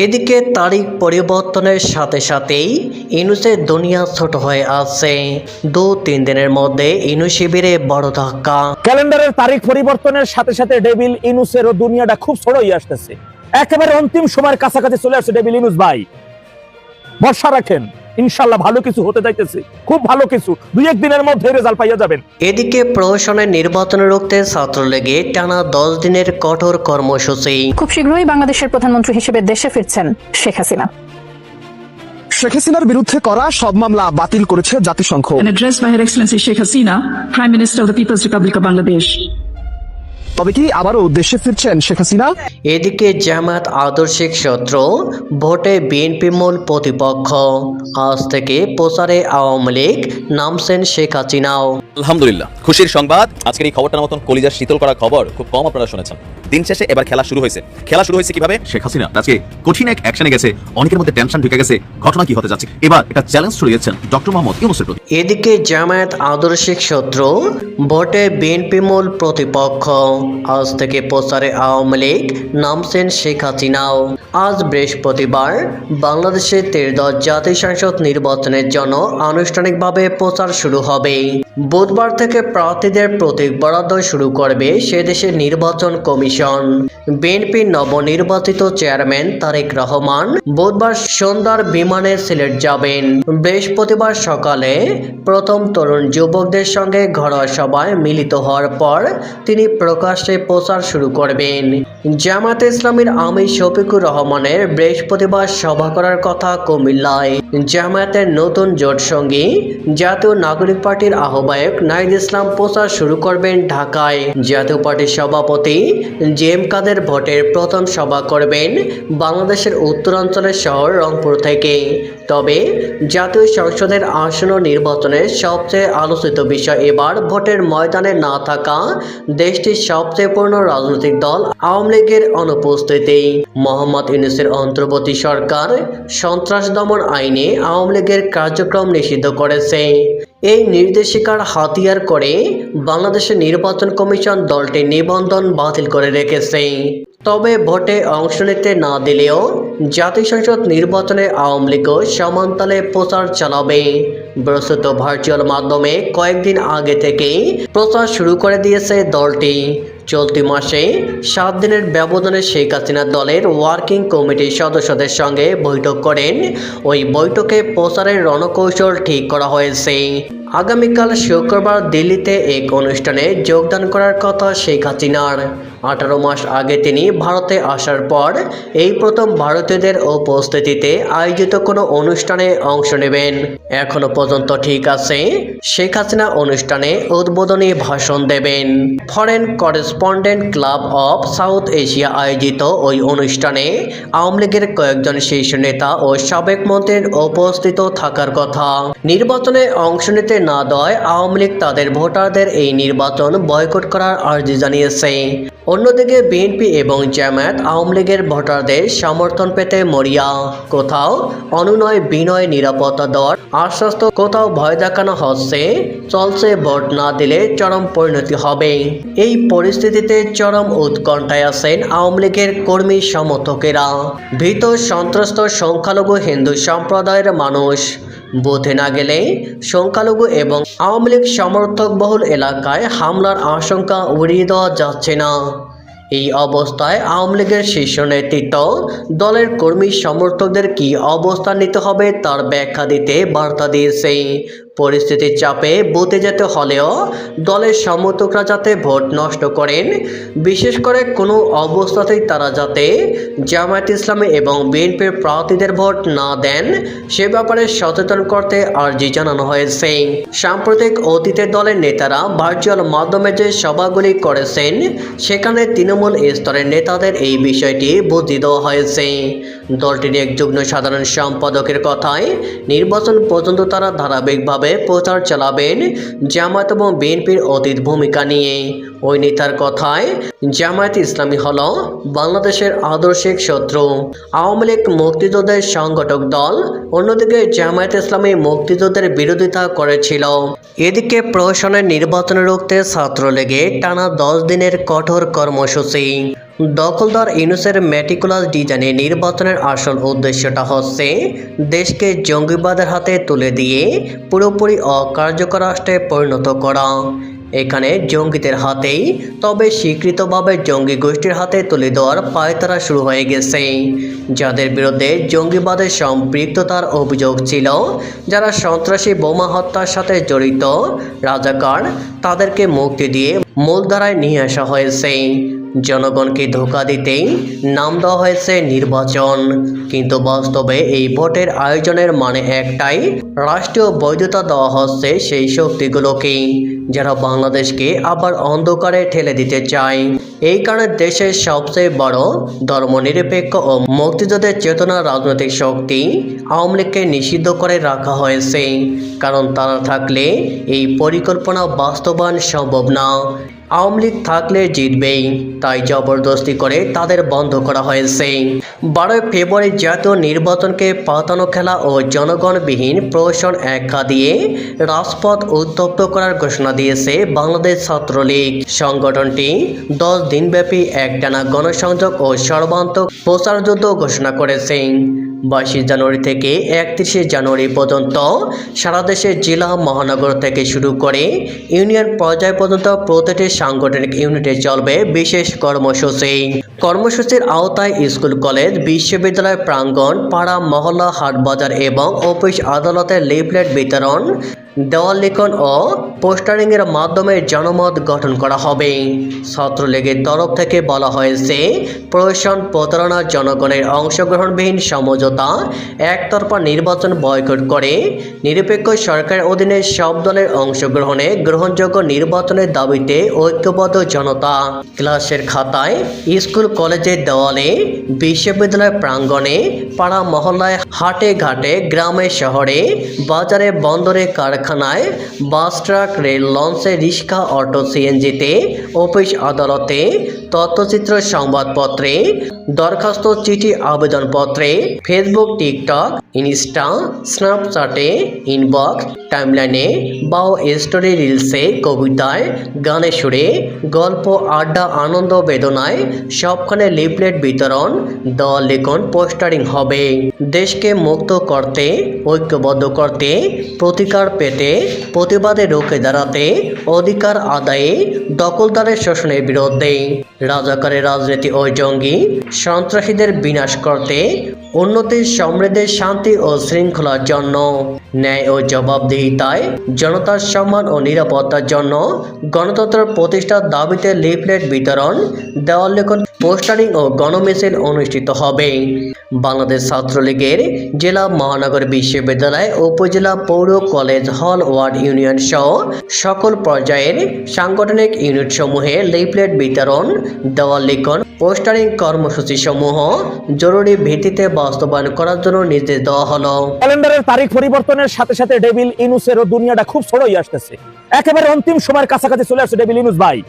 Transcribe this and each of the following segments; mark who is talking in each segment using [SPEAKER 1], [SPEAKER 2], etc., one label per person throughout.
[SPEAKER 1] এদিকে তারিখ পরিবর্তনের সাথে সাথেই ইনুসের দুনিয়া ছোট হয়ে আসছে দু, তিন দিনের মধ্যে ইনু শিবিরে বড় ধাক্কা।
[SPEAKER 2] ক্যালেন্ডারের তারিখ পরিবর্তনের সাথে সাথে ডেভিল ইনুসের ও দুনিয়াটা খুব ছোটই আসতেছে। একেবারে অন্তিম সময়ের কাছাকাছি চলে আসছে ডেভিল ইনুস ভাই। ভরসা রাখেন। ইনশাল্লাহ ভালো কিছু হতে যাইতেছে। খুব ভালো কিছু। দুই এক দিনের মধ্যে রেজাল্ট পাইয়া যাবেন।
[SPEAKER 1] এদিকে প্রশাসনের নির্বাচন রুখতে ছাত্রলীগে টানা দশ দিনের কঠোর কর্মসূচি।
[SPEAKER 3] খুব শীঘ্রই বাংলাদেশের প্রধানমন্ত্রী হিসেবে দেশে ফিরছেন শেখ হাসিনা।
[SPEAKER 4] শেখ হাসিনার বিরুদ্ধে করা সব মামলা বাতিল করেছে জাতিসংঘ।
[SPEAKER 5] An address by Her Excellency Sheikh Hasina, Prime Minister of the People's Republic of Bangladesh.
[SPEAKER 4] তবে কি আবারও দেশে ফিরছেন শেখ হাসিনা?
[SPEAKER 1] এদিকে জামাত আদর্শিক শত্রু ভোটে বিএনপি মূল প্রতিপক্ষ। আজ থেকে প্রচারে আওয়ামী লীগ নামছেন শেখ হাসিনাও।
[SPEAKER 6] আলহামদুলিল্লাহ খুশির সংবাদ। আজকের এই খবরটার মতন কলিজার শীতল করা খবর খুব কম আপনারা শুনেছেন। দিন শেষে এবার খেলা শুরু হয়েছে। খেলা শুরু হয়েছে কীভাবে?
[SPEAKER 7] শেখ হাসিনা আজকে কঠিন এক অ্যাকশনে গেছে। অনেকের মধ্যে টেনশন ঢুকে গেছে। ঘটনা কি হতে যাচ্ছে? এবার এটা চ্যালেঞ্জ ছড়িয়েছেন ডক্টর মোহাম্মদ ইউনুসের প্রতি।
[SPEAKER 1] এদিকে জামায়াত আদর্শিক শত্রু ভোটে বিএনপি মূল প্রতিপক্ষ। আজ থেকে প্রচারে আওয়ামী লীগ নামছেন শেখ হাসিনাও। আজ বৃহস্পতিবার বাংলাদেশে ত্রিদশ জাতীয় সংসদ নির্বাচনের জন্য আনুষ্ঠানিকভাবে প্রচার শুরু হবে। বুধবার থেকে প্রার্থীদের প্রতীক বরাদ্দ শুরু করবে সে দেশের নির্বাচন কমিশন। বিএনপির নবনির্বাচিত চেয়ারম্যান তারেক রহমান বুধবার সন্ধ্যার বিমানে সিলেট যাবেন। বৃহস্পতিবার সকালে প্রথম তরুণ যুবকদের সঙ্গে ঘরোয়া সভায় মিলিত হওয়ার পর তিনি প্রকাশ্যে প্রচার শুরু করবেন। জামাতে ইসলামীর আমির শফিকুর রহমানের বৃহস্পতিবার সভা করার কথা কুমিল্লায়। জামায়াতের নতুন জোট সঙ্গী, জাতীয় নাগরিক পার্টির আহ্বায়ক নাইদ ইসলাম প্রচার শুরু করবেন ঢাকায়। জাতীয় পার্টির সভাপতি জেম কাদের ভোটের প্রথম সভা করবেন বাংলাদেশের উত্তরাঞ্চলের শহর রংপুর থেকে। তবে জাতীয় সংসদের আসন্ন নির্বাচনের সবচেয়ে আলোচিত বিষয় এবার ভোটের ময়দানে না থাকা দেশটির সবচেয়ে পূর্ণ রাজনৈতিক দল আওয়ামী লীগের অনুপস্থিতি। মোহাম্মদ ইউনুসের অন্তর্বর্তী সরকার সন্ত্রাস দমন আইনে আওয়ামী লীগের কার্যক্রম নিষিদ্ধ করেছে। এই নির্দেশিকার হাতিয়ার করে বাংলাদেশের নির্বাচন কমিশন দলটি নিবন্ধন বাতিল করে রেখেছে। তবে ভোটে অংশ নিতে না দিলেও জাতীয় সংসদ নির্বাচনে আওয়ামী লীগও সমান্তালে প্রচার চালাবে। বস্তুত ভার্চুয়াল মাধ্যমে কয়েকদিন আগে থেকেই প্রচার শুরু করে দিয়েছে দলটি। চলতি মাসে সাত দিনের ব্যবধানে শেখ হাসিনা দলের ওয়ার্কিং কমিটির সদস্যদের সঙ্গে বৈঠক করেন। ওই বৈঠকে প্রচারের রণকৌশল ঠিক করা হয়েছে। আগামীকাল শুক্রবার দিল্লিতে এক অনুষ্ঠানে যোগদান করার কথা শেখ হাসিনার। আঠারো মাস আগে তিনি ভারতে আসার পর এই প্রথম ভারতীয়দের উপস্থিতিতে আয়োজিত কোনো অনুষ্ঠানে অংশ নেবেন। এখনও পর্যন্ত ঠিক আছে, শেখ হাসিনা অনুষ্ঠানে উদ্বোধনী ভাষণ দেবেন। Foreign correspondent club of South Asia আয়োজিত ওই অনুষ্ঠানে আওয়ামী লীগের কয়েকজন শীর্ষ নেতা ও সাবেক মন্ত্রীর উপস্থিত থাকার কথা। নির্বাচনে অংশ নিতে না দেওয়ায় আওয়ামী লীগ তাদের ভোটারদের এই নির্বাচন বয়কট করার আর্জি জানিয়েছে। অন্যদিকে বিএনপি এবং জামায়াত আওয়ামী লীগের ভোটারদের সমর্থন পেতে মরিয়া। কোথাও অনুনয় বিনয় নিরাপত্তা দেওয়ার আশ্বাস তো কোথাও ভয় দেখানো হচ্ছে, চলছে ভোট না দিলে চরম পরিণতি হবে। এই পরিস্থিতিতে চরম উৎকণ্ঠায় আছেন আওয়ামী লীগের কর্মী সমর্থকেরা। ভীত, সন্ত্রস্ত, সংখ্যালঘু হিন্দু সম্প্রদায়ের মানুষ। বুথে না গেলেই সংখ্যালঘু এবং আওয়ামী লীগ সমর্থক বহুল এলাকায় হামলার আশঙ্কা উড়িয়ে দেওয়া যাচ্ছে না। এই অবস্থায় আওয়ামী লীগের শীর্ষ নেতৃত্ব দলের কর্মী সমর্থকদের কি অবস্থান নিতে হবে তার ব্যাখ্যা দিতে বার্তা দিয়েছে। পরিস্থিতির চাপে বুথে যেতে হলেও দলের সমর্থকরা যাতে ভোট নষ্ট করেন, বিশেষ করে কোনো অবস্থাতেই তারা যাতে জামায়াত ইসলামী এবং বিএনপির প্রার্থীদের ভোট না দেন, সে ব্যাপারে সচেতন করতে আর্জি জানানো হয়েছে। সাম্প্রতিক অতীতের দলের নেতারা ভার্চুয়াল মাধ্যমে যে সভাগুলি করেছেন, সেখানে তৃণমূল স্তরের নেতাদের এই বিষয়টি বুঝিয়ে দেওয়া হয়েছে। দলটির এক যুগ্ম সাধারণ সম্পাদকের কথায়, নির্বাচন পর্যন্ত তারা ধারাবাহিকভাবে প্রচার চালাবেন জামায়াত এবং বিএনপির অতীত ভূমিকা নিয়ে। ওই নেতার কথায় জামায়াত ইসলামী হল বাংলাদেশের আদর্শিক শত্রু। আওয়ামী লীগ মুক্তিযোদ্ধের সংগঠক দল অন্যদিকে জামায়াত ইসলামী মুক্তিযুদ্ধের বিরোধিতা করেছিল। এদিকে প্রশাসনের নির্বাচন রুখতে ছাত্রলীগে টানা দশ দিনের কঠোর কর্মসূচি। দখলদার ইউনুসের মেটিকুলাস ডিজাইনে নির্বাচনের আসল উদ্দেশ্যটা হচ্ছে দেশকে জঙ্গিবাদের হাতে তুলে দিয়ে পুরোপুরি অকার্যকর রাষ্ট্রে পরিণত করা। এখানে জঙ্গিদের হাতেই তবে স্বীকৃতভাবে জঙ্গি গোষ্ঠীর হাতে তুলে দেওয়ার পায়তারা শুরু হয়ে গেছে। যাদের বিরুদ্ধে জঙ্গিবাদের সম্পৃক্ততার অভিযোগ ছিল, যারা সন্ত্রাসী বোমা হত্যার সাথে জড়িত, রাজাকার, তাদেরকে মুক্তি দিয়ে মূলধারায় নিয়ে আসা হয়েছে। জনগণকে ধোকা দিতেই নাম দেওয়া হয়েছে নির্বাচন। কিন্তু বাস্তবে এই ভোটের আয়োজনের মানে একটাই, রাষ্ট্রীয় বৈধতা দেওয়া হচ্ছে সেই শক্তিগুলোকে, যারা বাংলাদেশকে আবার অন্ধকারে ঠেলে দিতে চায়। এই কারণে দেশের সবচেয়ে বড় ধর্মনিরপেক্ষ ও মুক্তিযুদ্ধের চেতনা রাজনৈতিক শক্তি আওয়ামী লীগকে নিষিদ্ধ করে রাখা হয়েছে। কারণ তারা থাকলে এই পরিকল্পনা বাস্তবায়ন সম্ভব না। আওয়ামী লীগ থাকলে জিতবেই, তাই জবরদস্তি করে তাদের বন্ধ করা হয়েছে। বারোই ফেব্রুয়ারি জাতীয় নির্বাচনকে পাতানো খেলা ও জনগণবিহীন প্রশাসন একা দিয়ে রাজপথ উত্তপ্ত করার ঘোষণা দিয়েছে বাংলাদেশ ছাত্রলীগ। সংগঠনটি দশ দিনব্যাপী একটানা গণসংযোগ ও সর্বান্তক প্রচারযুদ্ধ ঘোষণা করেছে। বাইশে জানুয়ারি থেকে একত্রিশে জানুয়ারি পর্যন্ত সারা দেশের জেলা, মহানগর থেকে শুরু করে ইউনিয়ন পর্যায় পর্যন্ত প্রতিটি সাংগঠনিক ইউনিটে চলবে বিশেষ কর্মসূচি। কর্মসূচির আওতায় স্কুল, কলেজ, বিশ্ববিদ্যালয় প্রাঙ্গণ, পাড়া, মহল্লা, হাটবাজার এবং অফিস আদালতের লিফলেট বিতরণ দেওয়াল লিখন ও পোস্টারিংয়ের মাধ্যমে জনমত গঠন করা হবে। ছাত্রলীগের তরফ থেকে বলা হয়েছে, প্রশাসন প্রতারণা জনগণের অংশগ্রহণবিহীন সমঝোতা, একতরফা নির্বাচন বয়কট করে, নিরপেক্ষ সরকারের অধীনে সব দলের অংশগ্রহণে গ্রহণযোগ্য নির্বাচনের দাবিতে ঐক্যবদ্ধ জনতা। ক্লাসের খাতায়, স্কুল, কলেজের দেওয়ালে বিশ্ববিদ্যালয় প্রাঙ্গণে, পাড়া মহল্লায়, হাটে ঘাটে, গ্রামে, শহরে, বাজারে, বন্দরে কারখানায় বাস ট্রাক, রেল লঞ্চে, রিক্সা, অটো সিএনজিতে অফিস আদালতে, তথ্যচিত্র সংবাদপত্রে, দরখাস্ত চিঠি আবেদনপত্রে, ফেসবুক, টিকটক, ইনস্টা, স্ন্যাপচ্যাটে, ইনবক্স, টাইমলাইনে, বাও স্টোরি রিলসে, কবিতায়, গানে সুরে, গল্প, আড্ডা, আনন্দ, বেদনায়, সবখানে লিফলেট বিতরণ, দল, লিখন, পোস্টারিং হবে। দেশকে মুক্ত করতে, ঐক্যবদ্ধ করতে, প্রতিকার পেতে প্রতিবাদে রুখে দাঁড়াতে অধিকার আদায়ে দখলদারের শোষণের বিরুদ্ধে। রাজাকারের রাজনীতি ও জঙ্গি সন্ত্রাসীদের বিনাশ করতে উন্নতির সমৃদ্ধের শান্তি ও শৃঙ্খলার জন্য ন্যায় ও জবাবদিহিতায় জনতার সম্মান ও নিরাপত্তার জন্য গণতন্ত্র প্রতিষ্ঠার দাবিতে লিফলেট বিতরণ, দেওয়াল লেখন, পোস্টারিং ও গণমিছিল অনুষ্ঠিত হবে। বাংলাদেশ ছাত্রলীগের জেলা মহানগর বিশ্ববিদ্যালয়, উপজেলা পৌর কলেজ, হল, ওয়ার্ড, ইউনিয়ন সহ সকল পর্যায়ের সাংগঠনিক ইউনিট সমূহে লিফলেট বিতরণ, দেওয়াল লিখন, পোস্টারিং কর্মসূচি সমূহ জরুরি ভিত্তিতে বাস্তবায়ন করার জন্য নির্দেশ দেওয়া হলো।
[SPEAKER 2] ক্যালেন্ডারের তারিখ পরিবর্তনের সাথে সাথে ডেভিল ইনুসেরও দুনিয়াটা খুব ছড়াই আসতেছে। একেবারে অন্তিম সময়ের কাছাকাছি চলে আসছে ডেভিল ইনুস, ভাই।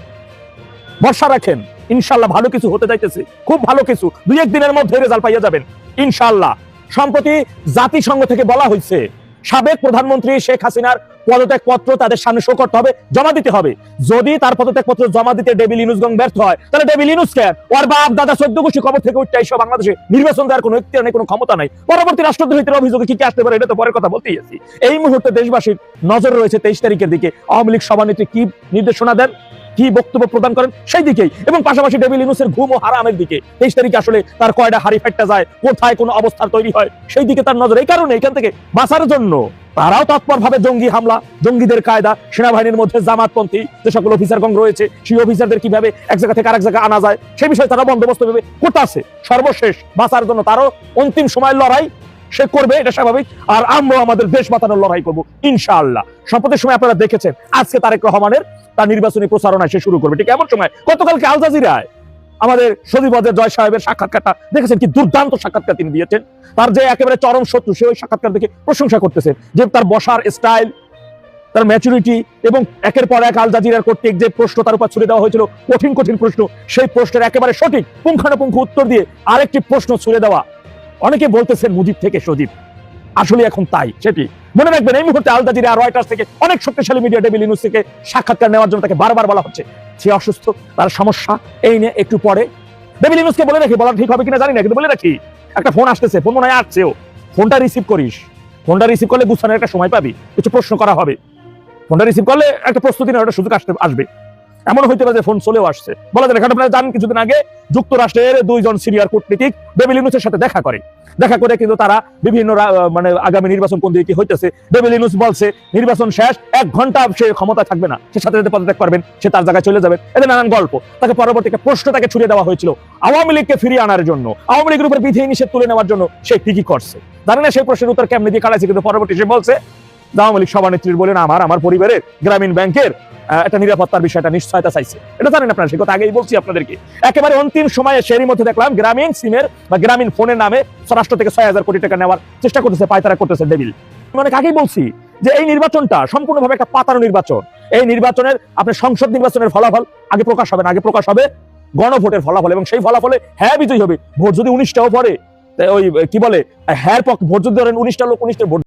[SPEAKER 2] ভরসা রাখেন। ইনশাল্লাহ ভালো কিছু হতে যাইতেছে খুব ভালো কিছু। দুই একদিনের মধ্যে রেজাল্ট পাইয়া যাবেন। ইনশাল্লাহ। সম্প্রতি জাতিসংঘ থেকে বলা হয়েছে সাবেক প্রধানমন্ত্রী শেখ হাসিনার পদত্যাগ পত্র তাদের সামনে শো করতে হবে, জমা দিতে হবে। যদি তার পদত্যাগ পত্র জমা দিতে ডেভিল ইনুসগং ব্যর্থ হয়, তাহলে ডেভিল ইনুস কেন ওর বাপ, দাদা, চোদ্দ গোষ্ঠী খবর থেকে উঠতে এসে বাংলাদেশে নির্বাচন দেওয়ার কোনো ইতিহার নেই, কোনো ক্ষমতা নাই। পরবর্তী রাষ্ট্রদ্রোহিতের অভিযোগে কি কি আসতে পারে, এটা তো পরের কথা বলতেই আছি। এই মুহূর্তে দেশবাসীর নজর রয়েছে তেইশ তারিখের দিকে। আওয়ামী লীগ সভানেত্রী কি নির্দেশনা দেন? কি বক্তব্য প্রদান করেন সেই দিকেই। এবং পাশাপাশি ডেভিল ইনুসের ঘুম ও হারামের দিকে। তেইশ তারিখে আসলে তার কয়টা হারি ফাইটটা যায়, কোথায় কোনো অবস্থার তৈরি হয়, সেই দিকে তার নজর। এই কারণে এখান থেকে বাঁচার জন্য তারাও তৎপর ভাবে জঙ্গি হামলা, জঙ্গিদের কায়দা, সেনাবাহিনীর মধ্যে জামাতপন্থী যে সকল অফিসারগণ রয়েছে, সেই অফিসারদের কীভাবে এক জায়গা থেকে আরেক জায়গায় আনা যায় সেই বিষয়ে তারা বন্দোবস্ত ভেবে করতেছে সর্বশেষ বাঁচার জন্য তারও অন্তিম সময়ের লড়াই সে করবে, এটা স্বাভাবিক। আর আমরা আমাদের দেশ বাঁচানোর লড়াই করব, ইনশাআল্লাহ। সম্প্রতির সময় আপনারা দেখেছেন, আজকে তারেক রহমানের তার নির্বাচনী প্রচারণা সে শুরু করবে। ঠিক এমন সময় গতকালকে আল জাজিরায় আমাদের সদীপদের জয় সাহেবের সাক্ষাৎকারটা দেখেছেন কি দুর্দান্ত সাক্ষাৎকার তিনি দিয়েছেন। তার যে একেবারে চরম শত্রু, সে ওই সাক্ষাৎকার দেখে প্রশংসা করতেছেন যে তার বসার স্টাইল তার ম্যাচুরিটি এবং একের পর এক আল জাজিরার কর্তৃক যে প্রশ্ন তার উপর ছুড়ে দেওয়া হয়েছিল, কঠিন কঠিন প্রশ্ন, সেই প্রশ্নের একেবারে সঠিক পুঙ্খানুপুঙ্খ উত্তর দিয়ে আরেকটি প্রশ্ন ছুড়ে দেওয়া অনেকে বলতেছেন মুজিব থেকে সজীব। আসলে এখন তাই, সেটি। মনে রাখবেন, এই মুহূর্তে আল জাজিরা, রয়টার্স থেকে অনেক শক্তিশালী মিডিয়া টেবিল নিউজ থেকে সাক্ষাৎকার নেওয়ার জন্য তাকে বারবার বলা হচ্ছে। সে অসুস্থ, তার সমস্যা, এই নিয়ে একটু পরে। ডেভিল ইউনুসকে বলে রাখি, বলা ঠিক হবে কিনা জানি না, কিন্তু বলে রাখি, একটা ফোন আসতেছে, ফোন মনে হয় আসছেও ফোনটা রিসিভ করিস। ফোনটা রিসিভ করলে গুছানোর একটা সময় পাবি। কিছু প্রশ্ন করা হবে। ফোনটা রিসিভ করলে একটা প্রস্তুতি নেওয়ার সুযোগ আসতে, আসবে। এমন হইতে পারে যে ফোন চলেও আসছে। বলা যায় না, কারণ আপনারা জানেন কিছুদিন আগে যুক্তরাষ্ট্রের দুইজন সিনিয়র কূটনীতিক ডেভিল ইউনুসের সাথে দেখা করে। দেখা করে কিন্তু তারা বিভিন্ন মানে আগামী নির্বাচন কোন দিকে হইতেছে। ইউনুস বলছে নির্বাচন শেষ এক ঘণ্টা সে ক্ষমতা থাকবে না। সে সাথে সাথে পদত্যাগ করবেন সে তার জায়গায় চলে যাবেন। এদের নানান গল্প। তাকে পরবর্তী একটা প্রশ্ন তাকে ছুড়ে দেওয়া হয়েছিল আওয়ামী লীগকে ফিরিয়ে আনার জন্য আওয়ামী লীগের উপর বিধি নিষেধ তুলে নেওয়ার জন্য সে কি কি করছে? জানে না সেই প্রশ্নের উত্তর কেমনি দিয়ে কাটাইছে কিন্তু পরবর্তী সে বলছে আওয়ামী লীগ সভানেত্রীর বলেন আমার আমার পরিবারের গ্রামীণ ব্যাংকের একটা নিরাপত্তার বিষয়টা নিশ্চয়তা চাইছে। এটা জানেন আপনারা, সে কথা আগেই বলছি আপনাদেরকে। একেবারে অন্তিম সময়ে সেরই মধ্যে দেখলাম গ্রামীণ সিমের বা গ্রামীণ ফোনের নামে স্বরাষ্ট্র থেকে ছয় হাজার কোটি টাকা নেওয়ার চেষ্টা করতেছে, পায়তারা করতেছে ডেভিল আমি অনেক আগেই বলছি যে এই নির্বাচনটা সম্পূর্ণভাবে একটা পাতানো নির্বাচন। এই নির্বাচনের, আপনার সংসদ নির্বাচনের ফলাফল আগে প্রকাশ হবে না, আগে প্রকাশ হবে গণভোটের ফলাফল এবং সেই ফলাফলে হ্যাঁ বিজয়ী হবে। ভোট যদি উনিশটাও পরে ওই, কি বলে পক্ষ ভোট যদি ধরেন উনিশটা লোক, উনিশটা ভোট